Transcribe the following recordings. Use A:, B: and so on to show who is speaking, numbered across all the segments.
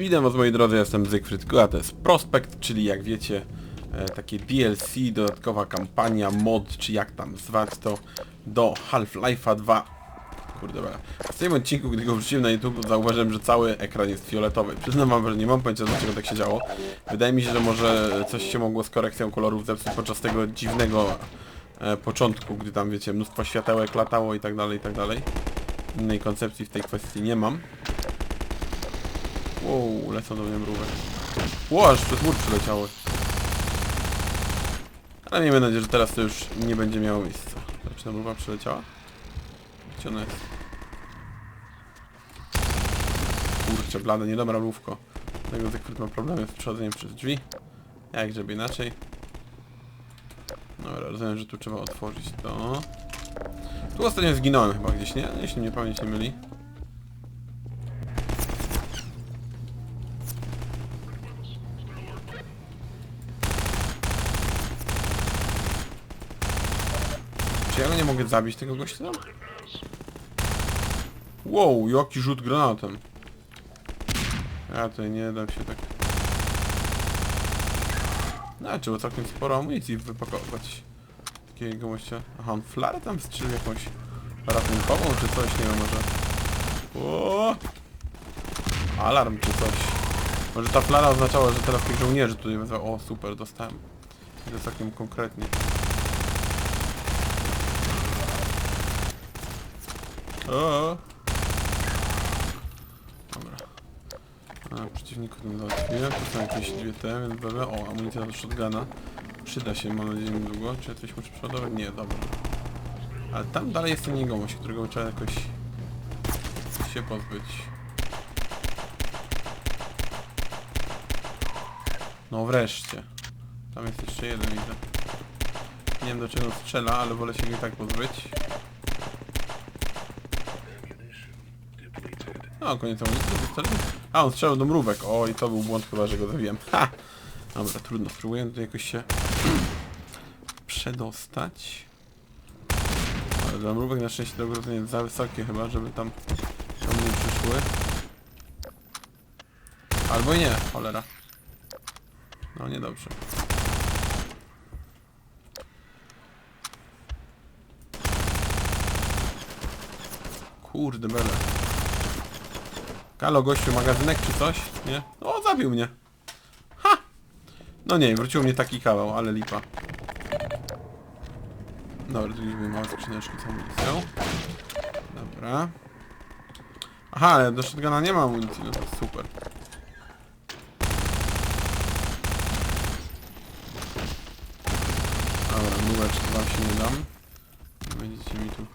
A: Witam was moi drodzy, jestem Zygfryd a to jest Prospekt, czyli jak wiecie e, takie DLC, dodatkowa kampania, mod, czy jak tam zwać to, do Half-Life'a 2. Kurde bela. W tym odcinku, gdy go wrzuciłem na YouTube, zauważyłem, że cały ekran jest fioletowy. Przyznam wam, że nie mam pojęcia dlaczego tak się działo. Wydaje mi się, że może coś się mogło z korekcją kolorów zepsuć podczas tego dziwnego e, początku, gdy tam wiecie, mnóstwo światełek latało i tak dalej, i tak dalej. Innej koncepcji w tej kwestii nie mam. Wow, lecą do mnie mrówek. Ło, aż przez mur przyleciały. Ale miejmy nadzieję, że teraz to już nie będzie miało miejsca. Czy ta mruwa przyleciała? Gdzie ona jest? Kurczę, blade, niedobra mrówko. Tego Zygfryd ma problemy z przechodzeniem przez drzwi. Jak żeby inaczej. Dobra, rozumiem, że tu trzeba otworzyć to. Tu ostatnio zginąłem chyba gdzieś, nie? Jeśli mnie pamięć nie myli. Go nie mogę zabić tego gościa? Wow, jaki rzut granatem. Ja tutaj nie dam się tak... No, trzeba całkiem sporo amunicji wypakować. Takiego gościa. Aha, on flarę tam strzelił jakąś ratunkową czy coś, nie wiem, może... O! Alarm czy coś. Może ta flara oznaczała, że teraz tych żołnierzy tutaj wezwał. O, super, dostałem. Jest całkiem konkretnie. O. Dobra. A, przeciwniku tym załatwiłem. Tu są jakieś dwie te, więc dobra. O, amunicja do shotguna. Przyda się, mam nadzieję, niedługo. Czy ja coś muszę przeładować? Nie, dobra. Ale tam dalej jest ten niegomość, którego trzeba jakoś się pozbyć. No wreszcie. Tam jest jeszcze jeden, widzę. Nie wiem do czego strzela, ale wolę się go i tak pozbyć. No, koniec amunicji. A, on strzelał do mrówek. O, i to był błąd chyba, że go zabiłem. Ha! Dobra, trudno. Spróbuję tutaj jakoś się przedostać. Ale dla mrówek na szczęście to ogrodzenie jest za wysokie chyba, żeby tam do mnie przyszły. Albo nie, cholera. No niedobrze. Kurde bele. Halo gościu, magazynek czy coś? Nie? O, zabił mnie. Ha! No nie, wrócił mnie taki kawał, ale lipa. Dobra, tu widzimy małe skrzyneczki z amunicją. Dobra. Aha, ale do shotguna nie ma amunicji, no to super. Dobra, nóweczki wam się nie dam. Będziecie mi tu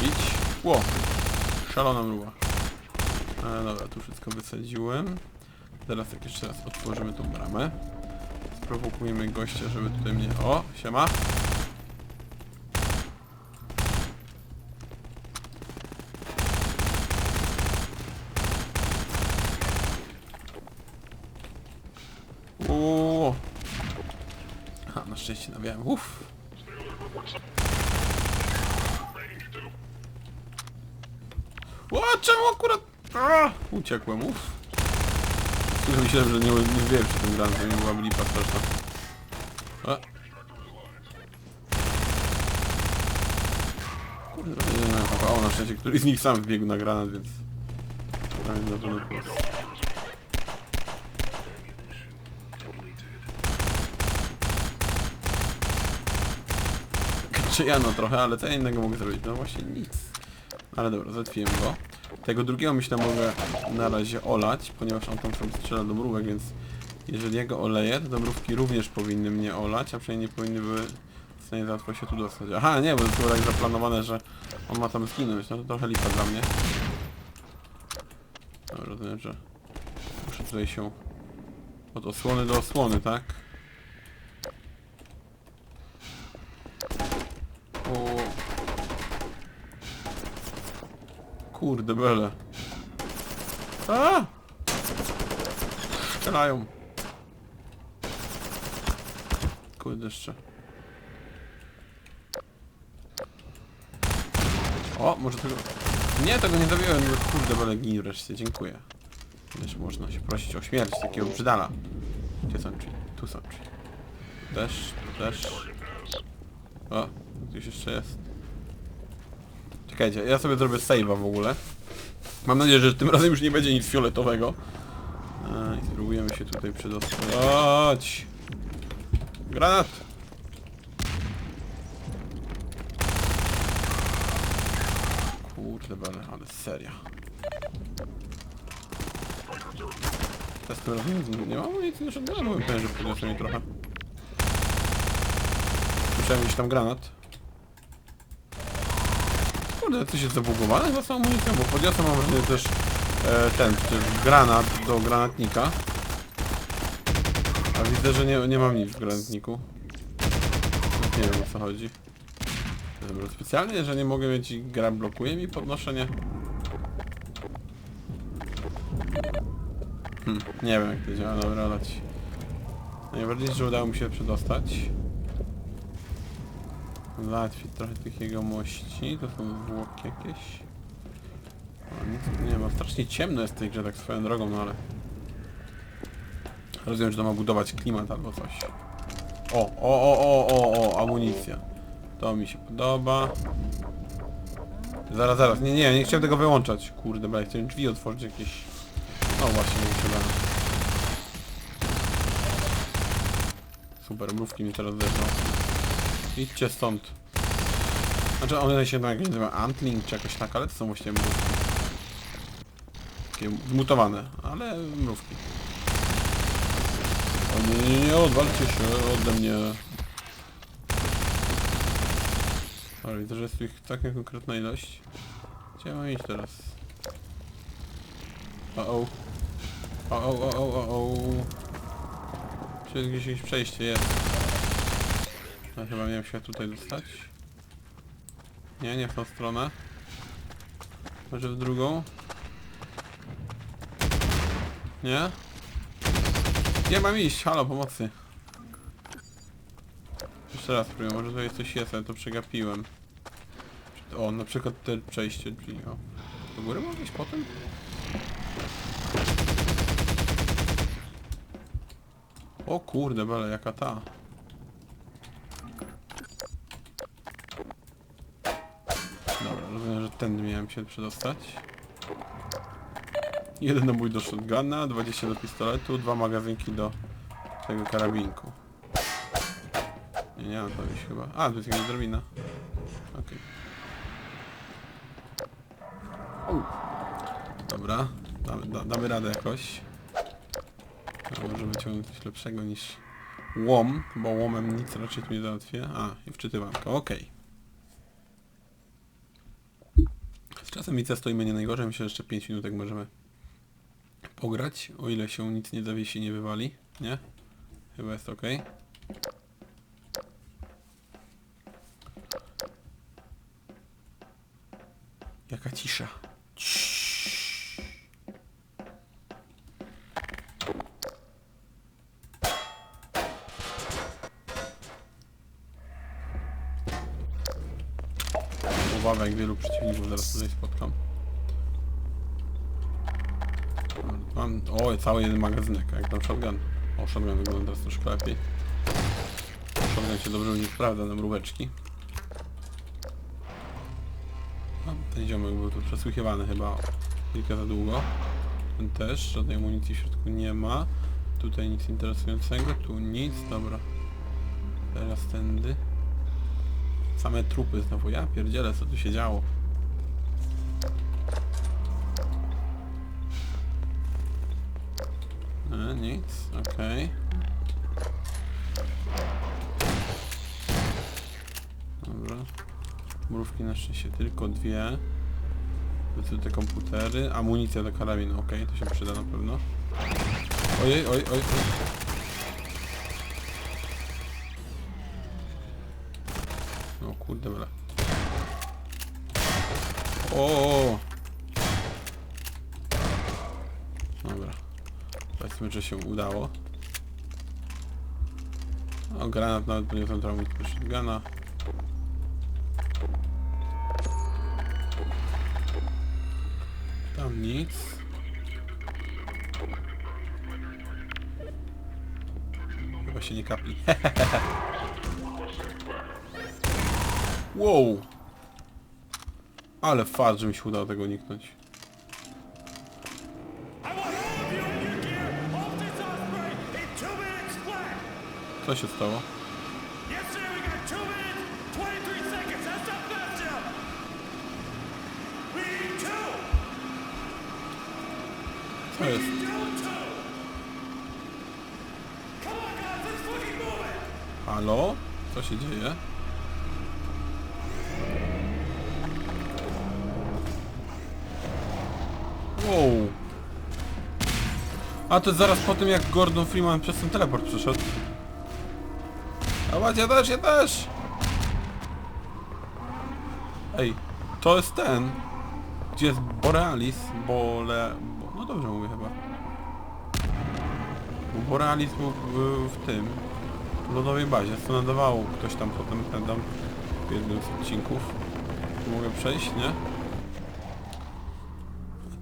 A: bić. Ło! Szalona mruwa. Ale dobra, tu wszystko wysadziłem. Teraz jak jeszcze raz otworzymy tą bramę. Sprowokujemy gościa, żeby tutaj mnie... O, siema. Uuu. A, na szczęście nawiałem. Uff. O, czemu akurat... Uciekłem, uff. Chwilę myślałem, że nie, nie wiem przy tym gram, to nie byłaby lipa straszna. A. Kurde, nie o, na szczęście któryś z nich sam wbiegł na granat, więc... To. Czy ja no trochę, ale co innego mogę zrobić? No właśnie nic. Ale dobra, załatwiłem go. Tego drugiego myślę mogę na razie olać, ponieważ on tam sobie strzela do mrówek, więc jeżeli ja go oleję, to te mrówki również powinny mnie olać, a przynajmniej nie powinny były w stanie za łatwo się tu dostać. Aha, nie, bo to było tak zaplanowane, że on ma tam zginąć, no to trochę lipa dla mnie. Dobra, rozumiem, że muszę tutaj się od osłony do osłony, tak? O. Kurde bele. A! Strzelają. Kurde jeszcze. O, może tego... Nie, tego nie zabiłem, no kurde bele gnij wreszcie, dziękuję. Też można się prosić o śmierć takiego brzydala. Gdzie są drzwi? Tu są drzwi. Też, też. O, gdzieś jeszcze jest. Czekajcie, ja sobie zrobię save'a w ogóle. Mam nadzieję, że tym razem już nie będzie nic fioletowego. E, I spróbujemy się tutaj przedostać. Granat! Kurde bele, ale seria. Teraz tym razem nie mam amunicji na shotguna, bo myślałem, że podniosę mi trochę. Musiałem gdzieś tam granat. Kurde, coś jest zabugowane za samą amunicją, bo podniosłem mam wrażenie też e, ten, ten granat do granatnika. A widzę, że nie, nie mam nic w granatniku. Nie wiem o co chodzi. Dobra, specjalnie, że nie mogę mieć i gra blokuje mi podnoszenie. Hmm, nie wiem jak to działa, dobra, leć. Najbardziej, że udało mi się przedostać. Załatwić trochę tych jego mości, to są zwłoki jakieś. O, nic tu nie ma. Strasznie ciemno jest w tej grze tak swoją drogą, no ale... Rozumiem, że to ma budować klimat albo coś. O, o, o, o, o, o, amunicja. To mi się podoba. Zaraz, zaraz. Nie, nie, nie chciałem tego wyłączać. Kurde, bo ja chciałem drzwi otworzyć jakieś... O, właśnie, nie trzeba. Super, mrówki mi teraz wezmą. Idźcie stąd. Znaczy one się tam jakieś nazywa Antling czy jakoś tak, ale to są właśnie mrówki. Takie zmutowane, ale mrówki. O nie, nie, nie, odwalcie się ode mnie. Ale widzę, że jest ich taka konkretna ilość. Gdzie mam iść teraz? O o. O o o o o o. Czy gdzieś jakieś przejście? Jest. Ja chyba miałem się tutaj dostać. Nie, nie w tą stronę. Może w drugą? Nie? Nie mam iść, halo, pomocy. Jeszcze raz spróbuję, może tutaj coś jest, ale to przegapiłem. O, na przykład te przejście drzwi, o. Do góry mogę iść potem? O kurde, bele, jaka ta. Dobra, rozumiem, że tędy miałem się przedostać. Jeden nabój do shotguna, 20 do pistoletu, dwa magazynki do tego karabinku. Nie, nie mam to już chyba. A, tu jest jakaś drabina. Okej. U. Dobra, damy, da, damy radę jakoś. A może wyciągnąć coś lepszego niż łom, bo łomem nic raczej tu nie załatwię. A, i wczytywanko, okej. Z czasem i stoimy nie najgorzej, myślę, że jeszcze 5 minutek możemy pograć, o ile się nic nie zawiesi, nie wywali, nie? Chyba jest ok. Jaka cisza. Obawa, jak wielu przeciwników zaraz tutaj spotkam. Mam, o, cały jeden magazynek, jak tam shotgun. O, shotgun wygląda teraz troszkę lepiej. Shotgun się dobrze nie sprawdza na mróweczki. Ten ziomek był tu przesłuchiwany chyba kilka za długo. Ten też, żadnej amunicji w środku nie ma. Tutaj nic interesującego, tu nic, dobra. Teraz tędy. Same trupy znowu, ja pierdzielę, co tu się działo. E, nic, okej. Dobra. Mrówki na szczęście tylko dwie. Tu te komputery. Amunicja do karabinu, okej, to się przyda na pewno. Ojej, oj, oj, oj. O kurde bele. O. Dobra. Powiedzmy, że się udało. O, granat nawet poniosłem trochę mi shotguna. Tam nic. Chyba się nie kapi. Wow! Ale fart, że mi się udało tego uniknąć. Co się stało? Co jest? Halo? Co się dzieje? Wow. A to zaraz po tym jak Gordon Freeman przez ten teleport przeszedł. A ja też, ja też! Ej, to jest ten. Gdzie jest Borealis? Bole... Bo... No dobrze mówię chyba. Bo Borealis był w, w tym w lodowej bazie, co nadawało ktoś tam potem pamiętam w jednym z odcinków. Mogę przejść, nie?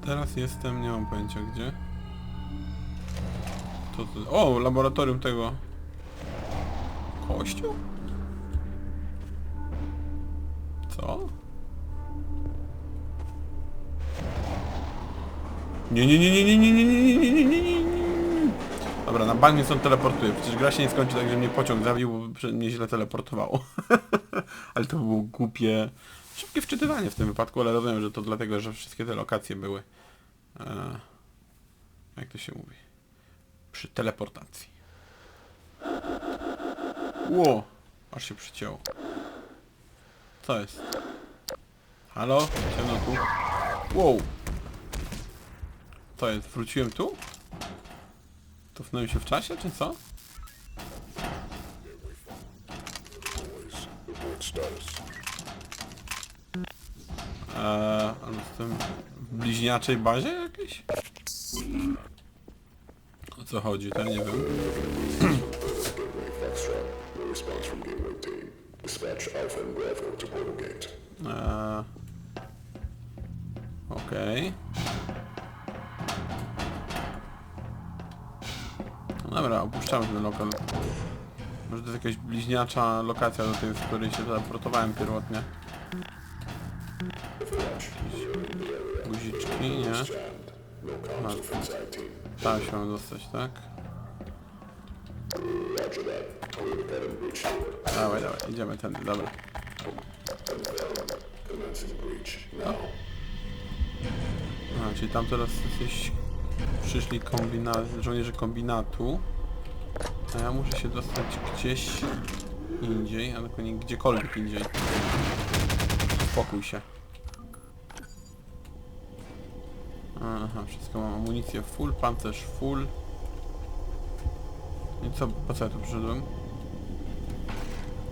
A: Teraz jestem, nie mam pojęcia gdzie. To, to, o, laboratorium tego. Kościół? Co? Nie, nie, nie, nie, nie, nie, nie, nie, nie, nie, nie, nie, nie. Dobra, na bank mnie stąd teleportuje. Przecież gra się nie skończy tak, że mnie pociąg zabił, bo mnie źle teleportowało. ale to było głupie... Szybkie wczytywanie w tym wypadku, ale rozumiem, że to dlatego, że wszystkie te lokacje były... E, jak to się mówi? Przy teleportacji. Ło! Aż się przycięło. Co jest? Halo? Ciemno tu? Wow! Co jest? Wróciłem tu? Cofnąłem się w czasie, czy co? Eee, ale jestem w bliźniaczej bazie jakiejś? O co chodzi, to nie wiem. Eee, Okej. No dobra, opuszczamy ten lokal. Może to jest jakaś bliźniacza lokacja do tej, której się teleportowałem pierwotnie. Jakieś Guziczki, nie?
B: Team.
A: Tam się mam dostać, tak? Dawaj, dawaj, idziemy tędy, dobra. A, czyli tam teraz jacyś przyszli kombina żołnierze kombinatu. A ja muszę się dostać gdzieś indziej, a dokładnie gdziekolwiek indziej. Spokój się. Aha, wszystko mam. Amunicję full, pancerz full. I co, po co ja tu przyszedłem?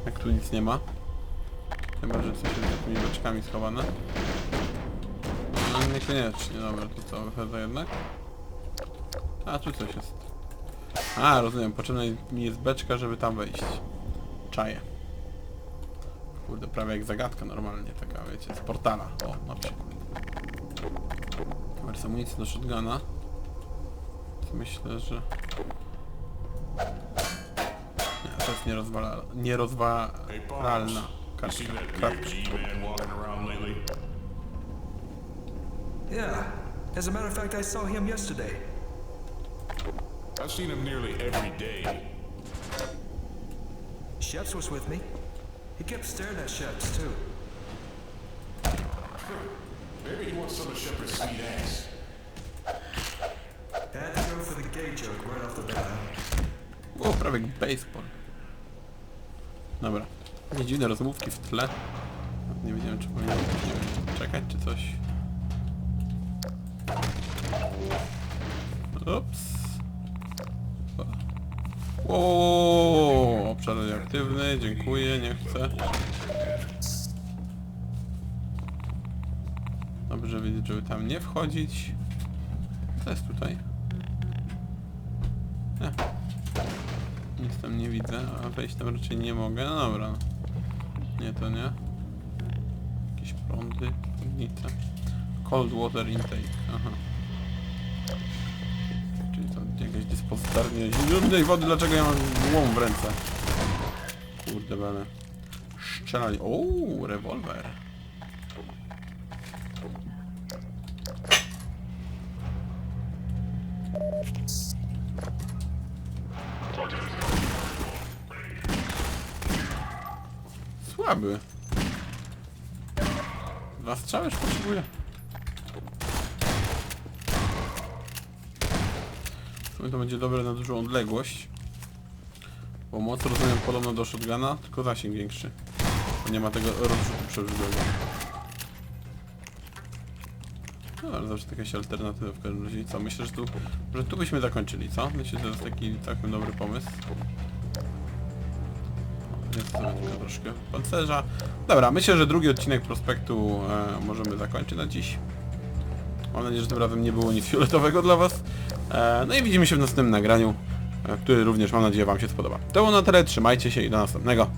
A: Jak tu nic nie ma. Chyba, że coś jest za tymi beczkami schowane. No niekoniecznie, dobra, to co, wychodzę jednak? A, tu coś jest. A, rozumiem, potrzebna mi jest beczka, żeby tam wejść. Czaję. Kurde, prawie jak zagadka normalnie, taka, wiecie, z portala. O, na przykład. Wersja amunicji do shotguna. Myślę, że... Nie, to jest nierozwala... nierozwalalna kartka.
C: Yeah. As a matter of fact, I saw him yesterday.
D: I've seen him nearly every day.
C: Sheps was with me. He kept staring at Sheps, too.
D: Maybe he wants some of Shepard's sweet ass.
C: Had to go for the gay joke right off the bat.
A: O, prawie jak baseball. Dobra. Nie dziwne rozmówki w tle. Nie wiedziałem, czy powinienem nie wiem, czekać, czy coś. Ups. Wow, obszar aktywny, dziękuję, nie chcę. Dobrze wiedzieć, żeby tam nie wchodzić. Co jest tutaj? Nie. Nic tam nie widzę, a wejść tam raczej nie mogę. No dobra. Nie, to nie. Jakieś prądy, prądnice. Cold water intake, aha. posternie zimnej wody, dlaczego ja mam łom w ręce? Kurde bele. Strzelanie. Ooo, rewolwer. Słaby. Dwa strzały już potrzebuję. To będzie dobre na dużą odległość. Bo moc rozumiem podobno do shotguna, tylko zasięg większy. Nie ma tego rozrzutu przerzutowego. No ale zawsze jakaś alternatywa w każdym razie. Co? Myślę, że tu, że tu byśmy zakończyli, co? Myślę, że to jest taki całkiem dobry pomysł. Jest tylko troszkę pancerza. Dobra, myślę, że drugi odcinek Prospektu e, możemy zakończyć na dziś. Mam nadzieję, że tym razem nie było nic fioletowego dla Was. E, no i widzimy się w następnym nagraniu, e, który również mam nadzieję Wam się spodoba. To było na tyle, trzymajcie się i do następnego.